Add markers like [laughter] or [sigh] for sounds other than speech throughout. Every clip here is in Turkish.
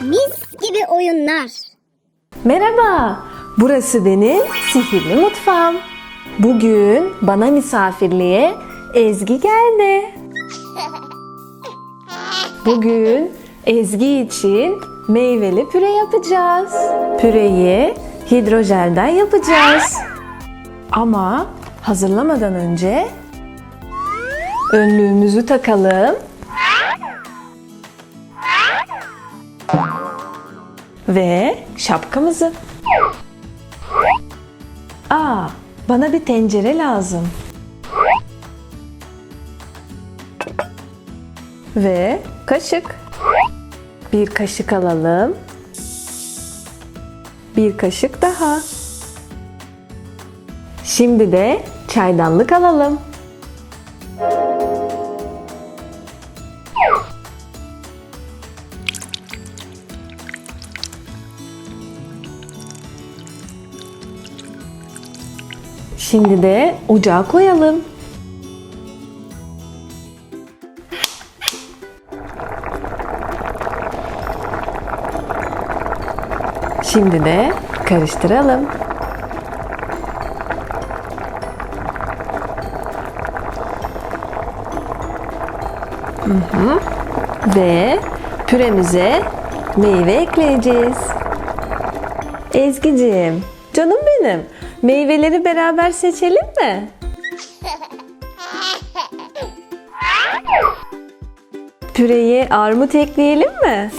Mis gibi oyunlar. Merhaba, burası benim sihirli mutfağım. Bugün bana misafirliğe Ezgi geldi. [laughs] Bugün Ezgi için meyveli püre yapacağız. Püreyi hidrojelden yapacağız. Ama hazırlamadan önce önlüğümüzü takalım. Ve şapkamızı. Aa, bana bir tencere lazım. Ve kaşık. Bir kaşık alalım. Bir kaşık daha. Şimdi de çaydanlık alalım. Şimdi de ocağa koyalım. Şimdi de karıştıralım. Hı hı. Ve püremize meyve ekleyeceğiz. Ezgi'ciğim, canım benim. Meyveleri beraber seçelim mi? Püreye armut ekleyelim mi?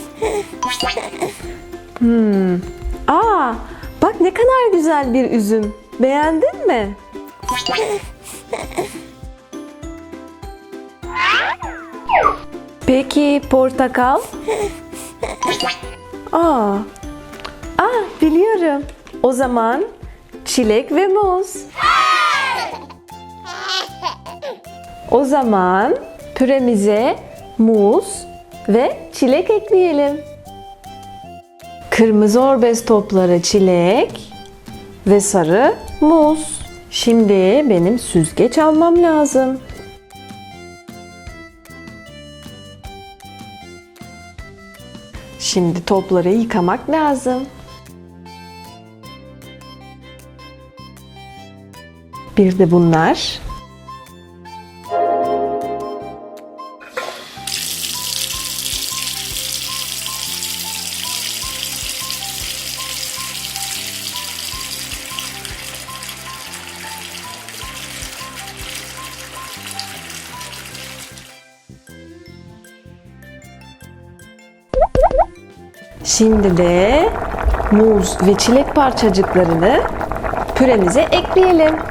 Hmm. Aa, bak ne kadar güzel bir üzüm. Beğendin mi? Peki portakal? Aa, aa biliyorum. O zaman çilek ve muz. O zaman püremize muz ve çilek ekleyelim. Kırmızı orbez topları çilek ve sarı muz. Şimdi benim süzgeç almam lazım. Şimdi topları yıkamak lazım. Bir de bunlar. Şimdi de muz ve çilek parçacıklarını püremize ekleyelim.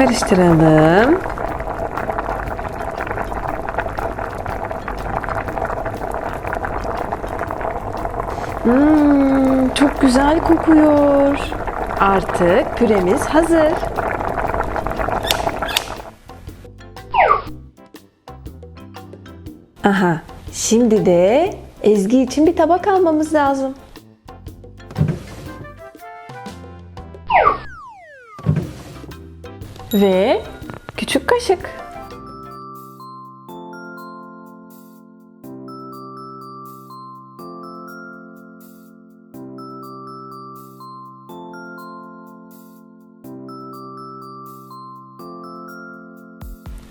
Karıştıralım. Hmm, çok güzel kokuyor. Artık püremiz hazır. Aha, şimdi de Ezgi için bir tabak almamız lazım. Ve küçük kaşık.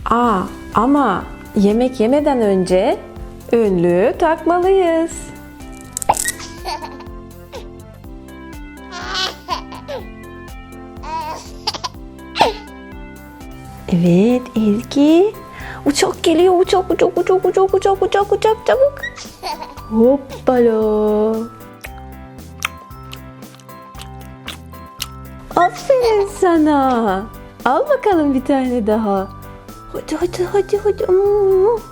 Aa, ama yemek yemeden önce önlüğü takmalıyız. [laughs] Evet Ezgi. Uçak geliyor uçak uçak uçak uçak uçak uçak uçak çabuk. [laughs] Hoppala. Aferin sana. Al bakalım bir tane daha. Hadi hadi hadi hadi. [laughs]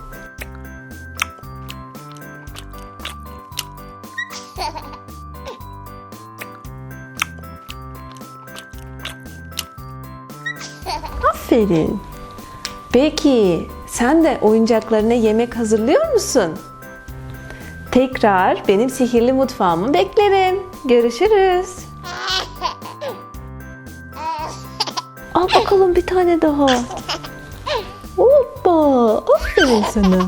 Aferin. Peki sen de oyuncaklarına yemek hazırlıyor musun? Tekrar benim sihirli mutfağımı beklerim. Görüşürüz. Al bakalım bir tane daha. Hoppa. Aferin sana.